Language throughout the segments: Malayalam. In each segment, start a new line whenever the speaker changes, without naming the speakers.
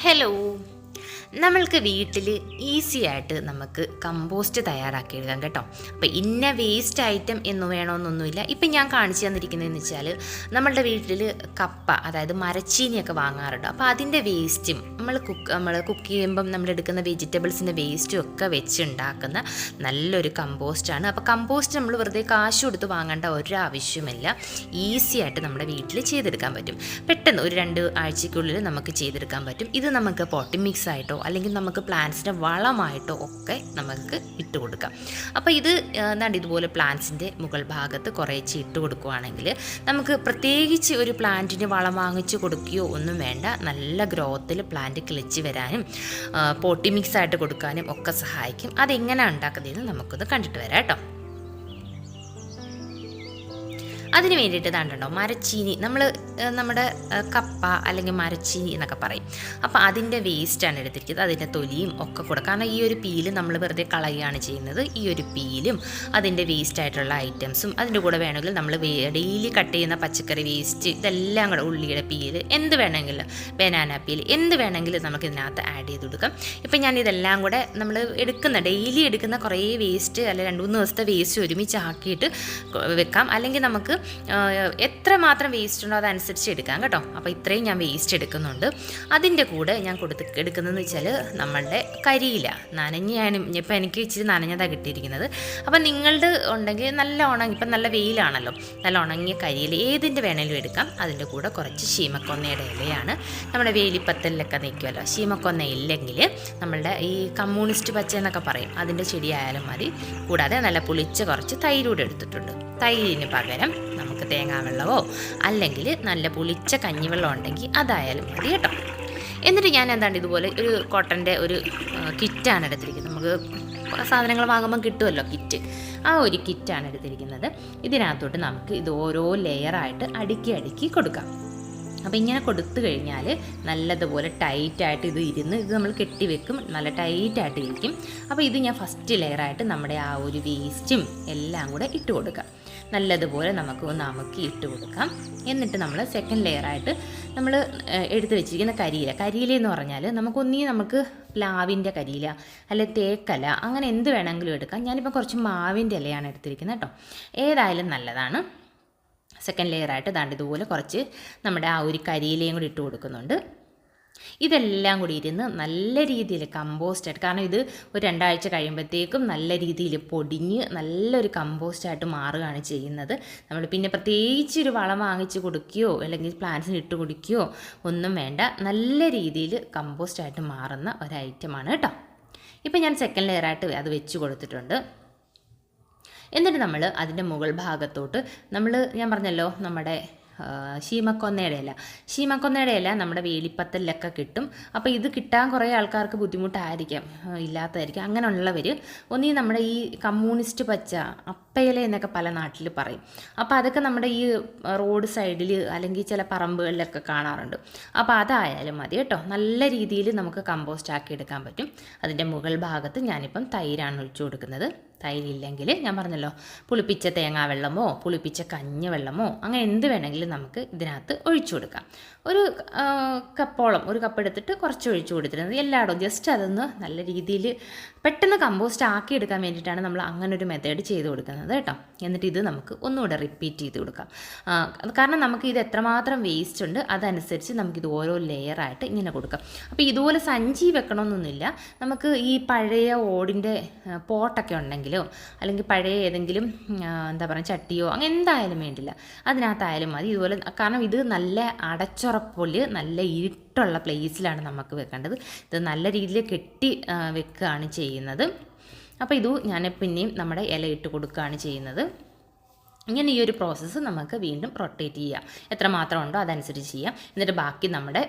Hello. നമ്മൾക്ക് വീട്ടിൽ ഈസി ആയിട്ട് നമുക്ക് കമ്പോസ്റ്റ് തയ്യാറാക്കി എടുക്കാം കേട്ടോ. അപ്പോൾ ഇന്ന വേസ്റ്റ് ഐറ്റം എന്ന് വേണമെന്നൊന്നുമില്ല ഇപ്പം ഞാൻ കാണിച്ചു തന്നിരിക്കുന്നതെന്ന് വെച്ചാൽ നമ്മളുടെ വീട്ടിൽ കപ്പ അതായത് മരച്ചീനിയൊക്കെ വാങ്ങാറുണ്ട്. അപ്പോൾ അതിന്റെ വേസ്റ്റും നമ്മൾ കുക്ക് നമ്മൾ കുക്ക് ചെയ്യുമ്പം നമ്മൾ എടുക്കുന്ന വെജിറ്റബിൾസിന്റെ വേസ്റ്റും ഒക്കെ വെച്ച് ഉണ്ടാക്കുന്ന നല്ലൊരു കമ്പോസ്റ്റാണ് അപ്പോൾ കമ്പോസ്റ്റ് നമ്മൾ വെറുതെ കാശ് കൊടുത്ത് വാങ്ങേണ്ട ഒരാവശ്യമില്ല ഈസി ആയിട്ട് നമ്മുടെ വീട്ടിൽ ചെയ്തെടുക്കാൻ പറ്റും. പെട്ടെന്ന് ഒരു രണ്ട് ആഴ്ചയ്ക്കുള്ളിൽ നമുക്ക് ചെയ്തെടുക്കാൻ പറ്റും. ഇത് നമുക്ക് പോട്ടി മിക്സ് ആയിട്ടോ അല്ലെങ്കിൽ നമുക്ക് പ്ലാന്റ്സിന്റെ വളമായിട്ടോ ഒക്കെ നമുക്ക് ഇട്ട് കൊടുക്കാം. അപ്പോൾ ഇത് എന്താണ് ഇതുപോലെ പ്ലാന്റ്സിന്റെ മുകൾ ഭാഗത്ത് കുറേച്ച് ഇട്ട് കൊടുക്കുകയാണെങ്കിൽ നമുക്ക് പ്രത്യേകിച്ച് ഒരു പ്ലാന്റിന് വളം വാങ്ങിച്ച് കൊടുക്കുകയോ ഒന്നും വേണ്ട. നല്ല ഗ്രോത്തിൽ പ്ലാന്റ് കിളിച്ച് വരാനും പോട്ടി മിക്സ് ആയിട്ട് കൊടുക്കാനും ഒക്കെ സഹായിക്കും. അതെങ്ങനെയാണ് ഉണ്ടാക്കുന്നതെന്ന് നമുക്കൊന്ന് കണ്ടിട്ട് വരാം കേട്ടോ. അതിന് വേണ്ടിയിട്ട് ഇതാണ്ടോ മരച്ചീനി. നമ്മൾ നമ്മുടെ കപ്പ അല്ലെങ്കിൽ മരച്ചീനി എന്നൊക്കെ പറയും. അപ്പോൾ അതിന്റെ വേസ്റ്റാണ് എടുത്തിരിക്കുന്നത്. അതിന്റെ തൊലിയും ഒക്കെ കൂടെ. കാരണം ഈ ഒരു പീൽ നമ്മൾ വെറുതെ കളയുകയാണ് ചെയ്യുന്നത്. ഈ ഒരു പീലും അതിന്റെ വേസ്റ്റ് ആയിട്ടുള്ള ഐറ്റംസും അതിന്റെ കൂടെ വേണമെങ്കിൽ നമ്മൾ ഡെയിലി കട്ട് ചെയ്യുന്ന പച്ചക്കറി വേസ്റ്റ് ഇതെല്ലാം കൂടെ ഉള്ളിയുടെ പീൽ എന്ത് വേണമെങ്കിലും ബനാന പീൽ എന്ത് വേണമെങ്കിലും നമുക്ക് ഇതിനകത്ത് ആഡ് ചെയ്ത് കൊടുക്കാം. ഇപ്പം ഞാൻ ഇതെല്ലാം കൂടെ നമ്മൾ എടുക്കുന്ന ഡെയിലി എടുക്കുന്ന കുറേ വേസ്റ്റ് അല്ലെങ്കിൽ രണ്ട് മൂന്ന് ദിവസത്തെ വേസ്റ്റ് ഒരുമിച്ച് ആക്കിയിട്ട് വെക്കാം. അല്ലെങ്കിൽ നമുക്ക് എത്ര മാത്രം വേസ്റ്റ് ഉണ്ടോ അതനുസരിച്ച് എടുക്കാം കേട്ടോ. അപ്പോൾ ഇത്രയും ഞാൻ വേസ്റ്റ് എടുക്കുന്നുണ്ട്. അതിന്റെ കൂടെ ഞാൻ കൊടുത്ത് എടുക്കുന്നതെന്ന് വെച്ചാൽ നമ്മളുടെ കരിയില. നനഞ്ഞാനും ഇപ്പം എനിക്ക് ഇച്ചിരി നനഞ്ഞതാണ് കിട്ടിയിരിക്കുന്നത്. അപ്പം നിങ്ങളുടെ ഉണ്ടെങ്കിൽ നല്ല ഉണങ്ങി ഇപ്പം നല്ല വെയിലാണല്ലോ. നല്ല ഉണങ്ങിയ കരിയില ഏതിന്റെ വേണേലും എടുക്കാം. അതിന്റെ കൂടെ കുറച്ച് ശീമക്കൊന്നയുടെ ഇലയാണ്. നമ്മുടെ വേലിപ്പത്തലിലൊക്കെ നിൽക്കുമല്ലോ. ശീമക്കൊന്ന ഇല്ലെങ്കിൽ നമ്മളുടെ ഈ കമ്മ്യൂണിസ്റ്റ് പച്ച എന്നൊക്കെ പറയും. അതിന്റെ ചെടിയായാലും മതി. കൂടാതെ നല്ല പുളിച്ച കുറച്ച് തൈരൂടെ എടുത്തിട്ടുണ്ട്. തൈരിന് പകരം തേങ്ങാവെള്ളമോ അല്ലെങ്കിൽ നല്ല പുളിച്ച കഞ്ഞിവെള്ളം ഉണ്ടെങ്കിൽ അതായാലും മതി കേട്ടോ. എന്നിട്ട് ഞാൻ എന്താണ് ഇതുപോലെ ഒരു കോട്ടന്റെ ഒരു കിറ്റാണ് എടുത്തിരിക്കുന്നത്. നമുക്ക് സാധനങ്ങൾ വാങ്ങുമ്പോൾ കിട്ടുമല്ലോ കിറ്റ്. ആ ഒരു കിറ്റാണ് എടുത്തിരിക്കുന്നത്. ഇതിനകത്തോട്ട് നമുക്ക് ഇത് ഓരോ ലെയറായിട്ട് അടുക്കി അടുക്കി കൊടുക്കാം. അപ്പോൾ ഇങ്ങനെ കൊടുത്തു കഴിഞ്ഞാൽ നല്ലതുപോലെ ടൈറ്റായിട്ട് ഇത് ഇരുന്ന് ഇത് നമ്മൾ കെട്ടിവെക്കും നല്ല ടൈറ്റായിട്ട് ഇരിക്കും. അപ്പോൾ ഇത് ഞാൻ ഫസ്റ്റ് ലെയറായിട്ട് നമ്മുടെ ആ ഒരു വേസ്റ്റും എല്ലാം കൂടെ ഇട്ട് കൊടുക്കാം. നല്ലതുപോലെ നമുക്ക് ഒന്ന് അമുക്കി ഇട്ട് കൊടുക്കാം. എന്നിട്ട് നമ്മൾ സെക്കൻഡ് ലെയറായിട്ട് നമ്മൾ എടുത്തു വെച്ചിരിക്കുന്ന കരിയില. കരിയില എന്ന് പറഞ്ഞാൽ നമുക്കൊന്നീ നമുക്ക് പ്ലാവിന്റെ കരിയില അല്ലെ തേക്കല അങ്ങനെ എന്ത് വേണമെങ്കിലും എടുക്കാം. ഞാനിപ്പോൾ കുറച്ച് മാവിന്റെ ഇലയാണ് എടുത്തിരിക്കുന്നത് കേട്ടോ. ഏതായാലും നല്ലതാണ്. സെക്കൻഡ് ലെയറായിട്ട് ദാണ്ട് ഇതുപോലെ കുറച്ച് നമ്മുടെ ആ ഒരു കരിയിലയും കൂടി ഇട്ട് കൊടുക്കുന്നുണ്ട്. ഇതെല്ലാം കൂടി ഇരുന്ന് നല്ല രീതിയിൽ കമ്പോസ്റ്റ് ആയിട്ട് കാരണം ഇത് ഒരു രണ്ടാഴ്ച കഴിയുമ്പോഴത്തേക്കും നല്ല രീതിയിൽ പൊടിഞ്ഞ് നല്ലൊരു കമ്പോസ്റ്റായിട്ട് മാറുകയാണ് ചെയ്യുന്നത്. നമ്മൾ പിന്നെ പ്രത്യേകിച്ച് ഒരു വളം വാങ്ങിച്ച് കൊടുക്കുകയോ അല്ലെങ്കിൽ പ്ലാന്റ്സിന് ഇട്ട് കൊടുക്കുകയോ ഒന്നും വേണ്ട. നല്ല രീതിയിൽ കമ്പോസ്റ്റായിട്ട് മാറുന്ന ഒരു ഐറ്റമാണ് കേട്ടോ. ഇപ്പം ഞാൻ സെക്കൻഡ് ലെയറായിട്ട് അത് വെച്ച് കൊടുത്തിട്ടുണ്ട്. എന്നിട്ട് നമ്മൾ അതിന്റെ മുകൾ ഭാഗത്തോട്ട് നമ്മൾ ഞാൻ പറഞ്ഞല്ലോ നമ്മുടെ ശീമക്കൊന്നയുടെ ഇല ശീമക്കൊന്നയുടെ ഇല നമ്മുടെ വേലിപ്പത്തലിലൊക്കെ കിട്ടും. അപ്പോൾ ഇത് കിട്ടാൻ കുറേ ആൾക്കാർക്ക് ബുദ്ധിമുട്ടായിരിക്കാം ഇല്ലാത്തതായിരിക്കും. അങ്ങനെയുള്ളവർ ഒന്നീ നമ്മുടെ ഈ കമ്മ്യൂണിസ്റ്റ് പച്ച അപ്പയില എന്നൊക്കെ പല നാട്ടിൽ പറയും. അപ്പോൾ അതൊക്കെ നമ്മുടെ ഈ റോഡ് സൈഡിൽ അല്ലെങ്കിൽ ചില പറമ്പുകളിലൊക്കെ കാണാറുണ്ട്. അപ്പോൾ അതായാലും മതി കേട്ടോ. നല്ല രീതിയിൽ നമുക്ക് കമ്പോസ്റ്റ് ആക്കി എടുക്കാൻ പറ്റും. അതിന്റെ മുകൾ ഭാഗത്ത് ഞാനിപ്പം തൈരാണ് ഒഴിച്ചു കൊടുക്കുന്നത്. തൈരില്ലെങ്കിൽ ഞാൻ പറഞ്ഞല്ലോ പുളിപ്പിച്ച തേങ്ങാ വെള്ളമോ പുളിപ്പിച്ച കഞ്ഞ വെള്ളമോ അങ്ങനെ എന്ത് വേണമെങ്കിലും നമുക്ക് ഇതിനകത്ത് ഒഴിച്ചു കൊടുക്കാം. ഒരു കപ്പോളം ഒരു കപ്പ് എടുത്തിട്ട് കുറച്ച് ഒഴിച്ചു കൊടുത്തിരുന്നത് എല്ലായിടവും ജസ്റ്റ് അതൊന്ന് നല്ല രീതിയിൽ പെട്ടെന്ന് കമ്പോസ്റ്റ് ആക്കി എടുക്കാൻ വേണ്ടിയിട്ടാണ് നമ്മൾ അങ്ങനെ ഒരു മെത്തേഡ് ചെയ്ത് കൊടുക്കുന്നത് കേട്ടോ. എന്നിട്ട് ഇത് നമുക്ക് ഒന്നുകൂടെ റിപ്പീറ്റ് ചെയ്ത് കൊടുക്കാം. കാരണം നമുക്ക് ഇത് എത്രമാത്രം വേസ്റ്റ് ഉണ്ട് അതനുസരിച്ച് നമുക്കിത് ഓരോ ലെയറായിട്ട് ഇങ്ങനെ കൊടുക്കാം. അപ്പോൾ ഇതുപോലെ സഞ്ചി വെക്കണമെന്നൊന്നുമില്ല. നമുക്ക് ഈ പഴയ ഓടിന്റെ പോട്ടൊക്കെ പോട്ടൊക്കെ ഉണ്ടെങ്കിലോ അല്ലെങ്കിൽ പഴയ ഏതെങ്കിലും എന്താ പറയുക ചട്ടിയോ അങ്ങനെ എന്തായാലും വേണ്ടില്ല. അതിനകത്തായാലും മതി. ഇതുപോലെ കാരണം ഇത് നല്ല അടച്ചുറപ്പൊൽ നല്ല ഇരുട്ടുള്ള പ്ലേസിലാണ് നമുക്ക് വെക്കേണ്ടത്. ഇത് നല്ല രീതിയിൽ കെട്ടി വെക്കുകയാണ് ചെയ്യുന്നത്. അപ്പോൾ ഇത് ഞാൻ പിന്നെയും നമ്മുടെ ഇല ഇട്ട് കൊടുക്കുകയാണ് ചെയ്യുന്നത്. ഇങ്ങനെ ഈ ഒരു പ്രോസസ്സ് നമുക്ക് വീണ്ടും റൊട്ടേറ്റ് ചെയ്യാം. എത്ര മാത്രം ഉണ്ടോ അതനുസരിച്ച് ചെയ്യാം. എന്നിട്ട് ബാക്കി നമ്മുടെ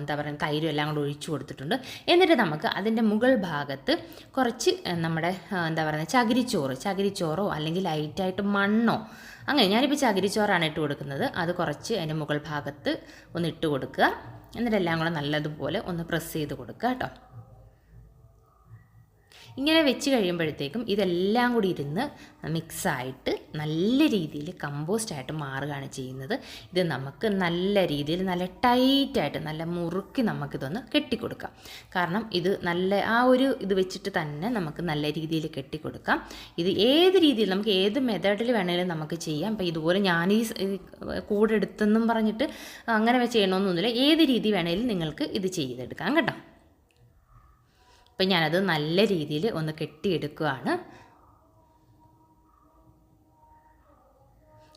എന്താ പറയുക തൈരും എല്ലാം കൂടെ ഒഴിച്ചു കൊടുത്തിട്ടുണ്ട്. എന്നിട്ട് നമുക്ക് അതിന്റെ മുകൾ ഭാഗത്ത് കുറച്ച് നമ്മുടെ എന്താ പറയുക ചകിരിച്ചോറ് ചകിരിച്ചോറോ അല്ലെങ്കിൽ ലൈറ്റായിട്ട് മണ്ണോ അങ്ങനെ ഞാനിപ്പോൾ ചകിരിച്ചോറാണ് ഇട്ട് കൊടുക്കുന്നത്. അത് കുറച്ച് അതിന്റെ മുകൾ ഭാഗത്ത് ഒന്ന് ഇട്ട് കൊടുക്കുക. എന്നിട്ട് എല്ലാം കൂടെ നല്ലതുപോലെ ഒന്ന് പ്രസ് ചെയ്ത് കൊടുക്കുക കേട്ടോ. ഇങ്ങനെ വെച്ച് കഴിയുമ്പോഴത്തേക്കും ഇതെല്ലാം കൂടി ഇരുന്ന് മിക്സായിട്ട് നല്ല രീതിയിൽ കമ്പോസ്റ്റായിട്ട് മാറുകയാണ് ചെയ്യുന്നത്. ഇത് നമുക്ക് നല്ല രീതിയിൽ നല്ല ടൈറ്റായിട്ട് നല്ല മുറുക്കി നമുക്കിതൊന്ന് കെട്ടിക്കൊടുക്കാം. കാരണം ഇത് നല്ല ആ ഒരു ഇത് വെച്ചിട്ട് തന്നെ നമുക്ക് നല്ല രീതിയിൽ കെട്ടിക്കൊടുക്കാം. ഇത് ഏത് രീതിയിൽ നമുക്ക് ഏത് മെത്തേഡിൽ വേണമെങ്കിലും നമുക്ക് ചെയ്യാം. അപ്പോൾ ഇതുപോലെ ഞാൻ ഈ സ്- കൂടെ എടുത്തെന്നും പറഞ്ഞിട്ട് അങ്ങനെ ചെയ്യണമെന്നൊന്നുമില്ല. ഏത് രീതി വേണമെങ്കിലും നിങ്ങൾക്ക് ഇത് ചെയ്തെടുക്കാം കേട്ടോ. അപ്പം ഞാനത് നല്ല രീതിയിൽ ഒന്ന് കെട്ടിയെടുക്കുകയാണ്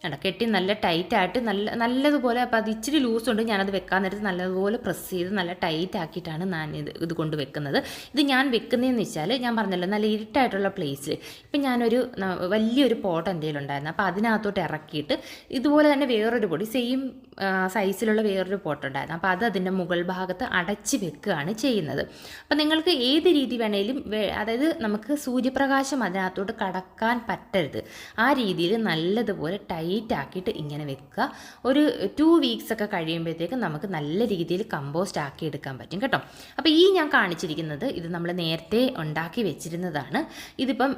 കണ്ടോ? കെട്ടി നല്ല ടൈറ്റായിട്ട് നല്ല നല്ലതുപോലെ അപ്പോൾ അത് ഇച്ചിരി ലൂസ് ഉണ്ട്. ഞാനത് വെക്കാൻ നേരത്ത് നല്ലതുപോലെ പ്രസ് ചെയ്ത് നല്ല ടൈറ്റ് ആക്കിയിട്ടാണ് ഞാൻ ഇത് ഇത് കൊണ്ട് വെക്കുന്നത്. ഇത് ഞാൻ വെക്കുന്നതെന്ന് വെച്ചാൽ ഞാൻ പറഞ്ഞല്ലോ നല്ല ഇരുട്ടായിട്ടുള്ള പ്ലേസ് ഇപ്പം ഞാനൊരു വലിയൊരു പോട്ട് എന്റെ ഉണ്ടായിരുന്നു. അപ്പോൾ അതിനകത്തോട്ട് ഇറക്കിയിട്ട് ഇതുപോലെ തന്നെ വേറൊരു പൊടി സെയിം സൈസിലുള്ള വേറൊരു പോട്ട് ഉണ്ടായിരുന്നു. അപ്പോൾ അത് അതിന്റെ മുകൾ ഭാഗത്ത് അടച്ച് വെക്കുകയാണ് ചെയ്യുന്നത്. അപ്പം നിങ്ങൾക്ക് ഏത് രീതി വേണേലും അതായത് നമുക്ക് സൂര്യപ്രകാശം അതിനകത്തോട്ട് കടക്കാൻ പറ്റരുത്. ആ രീതിയിൽ നല്ലതുപോലെ ടൈറ്റ് ആക്കിയിട്ട് ഇങ്ങനെ വെക്കുക. ഒരു ടു വീക്സ് ഒക്കെ കഴിയുമ്പോഴത്തേക്കും നമുക്ക് നല്ല രീതിയിൽ കമ്പോസ്റ്റ് ആക്കി എടുക്കാൻ പറ്റും കേട്ടോ. അപ്പോൾ ഈ ഞാൻ കാണിച്ചിരിക്കുന്നത് ഇത് നമ്മൾ നേരത്തെ ഉണ്ടാക്കി വെച്ചിരുന്നതാണ്. ഇതിപ്പം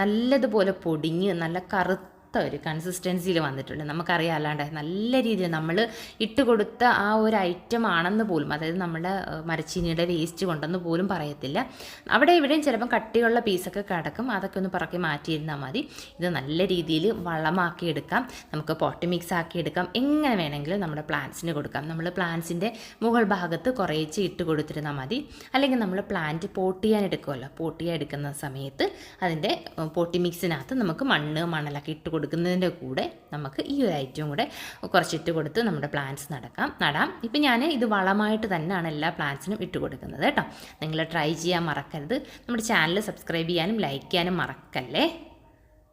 നല്ലതുപോലെ പൊടിഞ്ഞ് നല്ല കറുത്ത ഒരു കൺസിസ്റ്റൻസിയിൽ വന്നിട്ടുണ്ട്. നമുക്കറിയാം അല്ലാണ്ട് നല്ല രീതിയിൽ നമ്മൾ ഇട്ട് കൊടുത്ത ആ ഒരു ഐറ്റം ആണെന്ന് പോലും അതായത് നമ്മുടെ മരച്ചീനിയുടെ വേസ്റ്റ് കൊണ്ടെന്ന് പോലും പറയത്തില്ല. അവിടെ ഇവിടെയും ചിലപ്പം കട്ടിയുള്ള പീസൊക്കെ കിടക്കും. അതൊക്കെ ഒന്ന് പറക്കി മാറ്റിയിരുന്നാൽ മതി. ഇത് നല്ല രീതിയിൽ വളമാക്കി എടുക്കാം. നമുക്ക് പോട്ടി മിക്സ് ആക്കി എടുക്കാം. എങ്ങനെ വേണമെങ്കിലും നമ്മുടെ പ്ലാന്റ്സിന് കൊടുക്കാം. നമ്മൾ പ്ലാന്റ്സിന്റെ മുകൾ ഭാഗത്ത് കുറേച്ച് ഇട്ട് കൊടുത്തിരുന്നാൽ മതി. അല്ലെങ്കിൽ നമ്മൾ പ്ലാന്റ് പോട്ട് ചെയ്യാൻ എടുക്കുമല്ലോ പോട്ട് ചെയ്യാൻ എടുക്കുന്ന സമയത്ത് അതിന്റെ പോട്ടി മിക്സിനകത്ത് നമുക്ക് മണ്ണ് മണലൊക്കെ ഇട്ട് കൊടുക്കുന്നതിന്റെ കൂടെ നമുക്ക് ഈ ഒരു ഐറ്റവും കൂടെ കുറച്ചിട്ട് കൊടുത്ത് നമ്മുടെ പ്ലാന്റ്സ് നടക്കാം. നടാം. ഇപ്പം ഞാൻ ഇത് വളമായിട്ട് തന്നെയാണ് എല്ലാ പ്ലാന്റ്സിനും ഇട്ട് കൊടുക്കുന്നത് കേട്ടോ. നിങ്ങൾ ട്രൈ ചെയ്യാൻ മറക്കരുത്. നമ്മുടെ ചാനൽ സബ്സ്ക്രൈബ് ചെയ്യാനും ലൈക്ക് ചെയ്യാനും മറക്കല്ലേ?